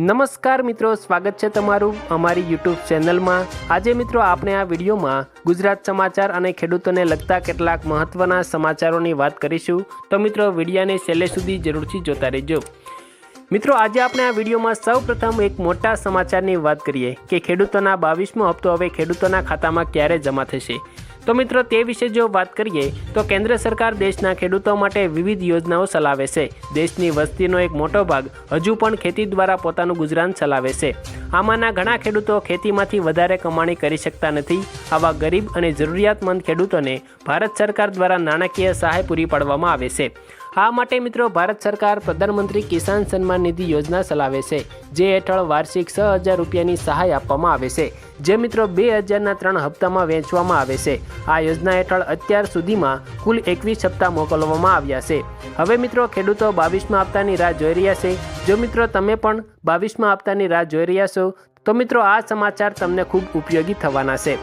નમસ્કાર મિત્રો, સ્વાગત છે તમારું અમારી યુટ્યુબ ચેનલમાં. આજે મિત્રો આપણે આ વિડીયોમાં ગુજરાત સમાચાર અને ખેડૂતોને લગતા કેટલાક મહત્ત્વના સમાચારોની વાત કરીશું. તો મિત્રો, વિડીયાને છેલ્લે સુધી જરૂરથી જોતા રહેજો. મિત્રો, આજે આપણે આ વિડીયોમાં સૌ પ્રથમ એક મોટા સમાચારની વાત કરીએ કે ખેડૂતોના બાવીસમો હપ્તો હવે ખેડૂતોના ખાતામાં ક્યારે જમા થશે? તો મિત્રો, તે વિશે જો વાત કરીએ, તો કેન્દ્ર સરકાર દેશના ખેડૂતો માટે વિવિધ યોજનાઓ ચલાવે છે. દેશની વસ્તીનો એક મોટો ભાગ હજુ પણ ખેતી દ્વારા પોતાનું ગુજરાન ચલાવે છે. આમાંના ઘણા ખેડૂતો ખેતીમાંથી વધારે કમાણી કરી શકતા નથી. આવા ગરીબ અને જરૂરિયાતમંદ ખેડૂતોને ભારત સરકાર દ્વારા નાણાકીય સહાય પૂરી પાડવામાં આવે છે. આ માટે મિત્રો ભારત સરકાર પ્રધાનમંત્રી કિસાન સન્માન નિધિ યોજના ચલાવે છે, જે હેઠળ વાર્ષિક છ હજાર રૂપિયાની સહાય આપવામાં આવે છે, જે મિત્રો બે હજારના ત્રણ હપ્તામાં વહેંચવામાં આવે છે. આ યોજના હેઠળ અત્યાર સુધીમાં કુલ એકવીસ હપ્તા મોકલવામાં આવ્યા છે. હવે મિત્રો ખેડૂતો બાવીસમાં હપ્તાની રાહ જોઈ રહ્યા છે. જો મિત્રો તમે પણ બાવીસમાં હપ્તાની રાહ જોઈ રહ્યા છો, તો મિત્રો આ સમાચાર તમને ખૂબ ઉપયોગી થવાના છે.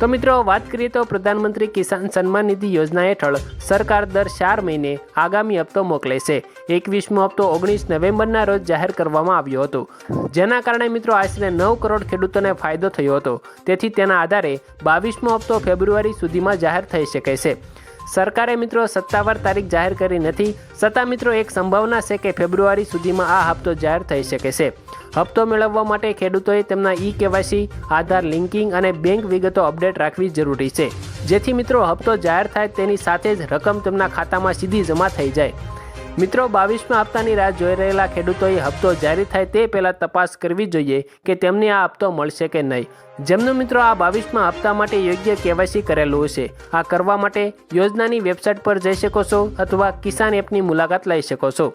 તો મિત્રો, વાત કરીએ તો પ્રધાનમંત્રી કિસાન સન્માન નિધિ યોજના હેઠળ સરકાર દર ચાર મહિને આગામી હપ્તો મોકલે છે એકવીસમો હપ્તો ઓગણીસ નવેમ્બરના રોજ જાહેર કરવામાં આવ્યો હતો. જેના કારણે મિત્રો, આશરે નવ કરોડ ખેડૂતોને ફાયદો થયો હતો. તેથી તેના આધારે બાવીસમો હપ્તો ફેબ્રુઆરી સુધીમાં જાહેર થઈ શકે છે. સરકારે મિત્રો સત્તાવાર તારીખ જાહેર કરી નથી. છતાં મિત્રો એક સંભાવના છે કે ફેબ્રુઆરી સુધીમાં આ હપ્તો જાહેર થઈ શકે છે. હપ્તો મેળવવા માટે ખેડૂતોએ તેમના ઈ કેવાયસી આધાર લિંકિંગ અને બેંક વિગતો અપડેટ રાખવી જરૂરી છે. જેથી મિત્રો હપ્તો જાહેર થાય તેની સાથે જ રકમ તેમના ખાતામાં સીધી જમા થઈ જાય. મિત્રો, બાવીસમાં હપ્તાની રાહ જોઈ રહેલા ખેડૂતોએ હપ્તો જારી થાય તે પહેલાં તપાસ કરવી જોઈએ કે તેમને આ હપ્તો મળશે કે નહીં. જેમનું મિત્રો, આ બાવીસમાં હપ્તા માટે યોગ્ય કેવાયસી કરેલું હશે. આ કરવા માટે યોજનાની વેબસાઇટ પર જઈ શકો છો અથવા કિસાન એપની મુલાકાત લઈ શકો છો.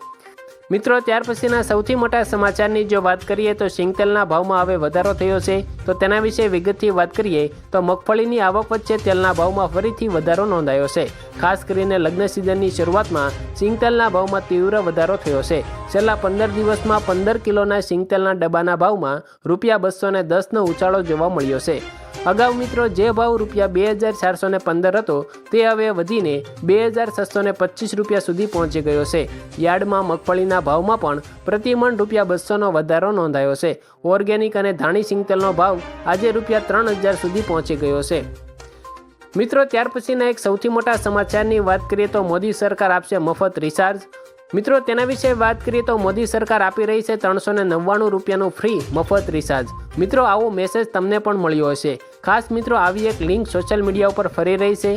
મિત્રો, ત્યાર પછીના સૌથી મોટા સમાચારની જો વાત કરીએ તો સિંગતેલના ભાવમાં હવે વધારો થયો છે. તો તેના વિશે વિગતથી વાત કરીએ તો મગફળીની આવક વચ્ચે તેલના ભાવમાં ફરીથી વધારો નોંધાયો છે. ખાસ કરીને લગ્ન સિઝનની શરૂઆતમાં સિંગતેલના ભાવમાં તીવ્ર વધારો થયો છે. છેલ્લા પંદર દિવસમાં પંદર કિલોના સિંગતેલના ડબ્બાના ભાવમાં રૂપિયા બસો ને દસનો ઉછાળો જોવા મળ્યો છે. અગાઉ મિત્રો જે ભાવ રૂપિયા બે હજાર ચારસો ને પંદર હતો તે હવે વધીને બે હજાર છસો ને પચીસ રૂપિયા સુધી પહોંચી ગયો છે. યાર્ડમાં મગફળીના ભાવમાં પણ પ્રતિમણ રૂપિયા બસોનો વધારો નોંધાયો છે. ઓર્ગેનિક અને ધાણી સિંગતેલનો ભાવ આજે રૂપિયા ત્રણ હજાર સુધી પહોંચી ગયો છે. મિત્રો ત્યાર પછીના એક સૌથી મોટા સમાચારની વાત કરીએ તો મોદી સરકાર આપશે મફત રિચાર્જ. મિત્રો તેના વિશે વાત કરીએ તો મોદી સરકાર આપી રહી છે ત્રણસો ને નવ્વાણું રૂપિયાનું ફ્રી મફત રિચાર્જ. મિત્રો, આવો મેસેજ તમને પણ મળ્યો હશે. ખાસ મિત્રો, આવી એક લિંક સોશિયલ મીડિયા ઉપર ફરી રહી છે,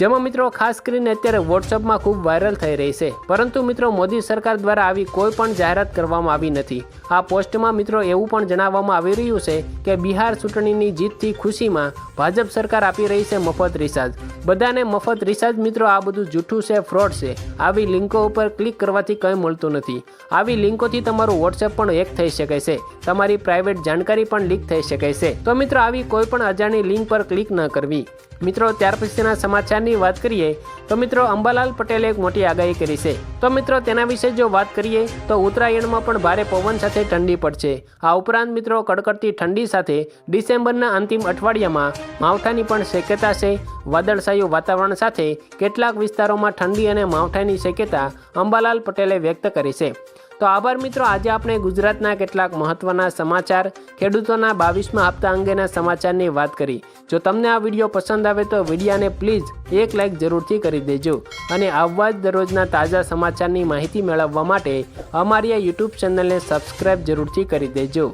જેમાં મિત્રો, ખાસ કરીને અત્યારે વોટ્સઅપમાં ખૂબ વાયરલ થઈ રહી છે. પરંતુ મિત્રો, મોદી સરકાર દ્વારા આવી કોઈ પણ જાહેરાત કરવામાં આવી નથી. આ પોસ્ટમાં મિત્રો, એવું પણ જણાવવામાં આવી રહ્યું છે કે બિહાર ચૂંટણીની જીતથી ખુશીમાં ભાજપ સરકાર આપી રહી છે મફત રિચાર્જ બધાને મફત રિચાર્જ મિત્રો, આ બધું જૂઠું છે ફ્રોડ છે. આવી લિંકો ઉપર ક્લિક કરવાથી કંઈ મળતું નથી. આવી લિંકોથી તમારું વોટ્સએપ પણ હેક થઈ શકે છે. તમારી પ્રાઇવેટ જાણકારી પણ લીક થઈ શકે છે. તો મિત્રો, આવી કોઈ પણ અજાણી લિંક પર ક્લિક ન કરવી. મિત્રો, ત્યાર પછીના સમાચારની વાત કરીએ, તો મિત્રો, અંબાલાલ પટેલે એક મોટી આગાહી કરી છે. તો મિત્રો, તેના વિશે જો વાત કરીએ, તો ઉત્તરાયણમાં પણ ભારે પવન સાથે ઠંડી પડશે. આ ઉપરાંત મિત્રો, કડકડતી ઠંડી સાથે ડિસેમ્બરના અંતિમ અઠવાડિયામાં માવઠાની પણ શક્યતા છે. વાદળછાયું વાતાવરણ સાથે કેટલાક વિસ્તારોમાં ઠંડી અને માવઠાની શક્યતા અંબાલાલ પટેલે વ્યક્ત કરી છે. તો આભાર મિત્રો, આજે આપણે ગુજરાતના કેટલાક મહત્વના સમાચાર ખેડૂતોના બાવીસમાં હપ્તા અંગેના સમાચારની વાત કરી. જો તમને આ વીડિયો પસંદ આવે તો વિડીયાને પ્લીઝ એક લાઇક જરૂરથી કરી દેજો અને આવવા જ દરરોજના તાજા સમાચારની માહિતી મેળવવા માટે અમારી આ યુટ્યુબ ચેનલને સબસ્ક્રાઈબ જરૂરથી કરી દેજો.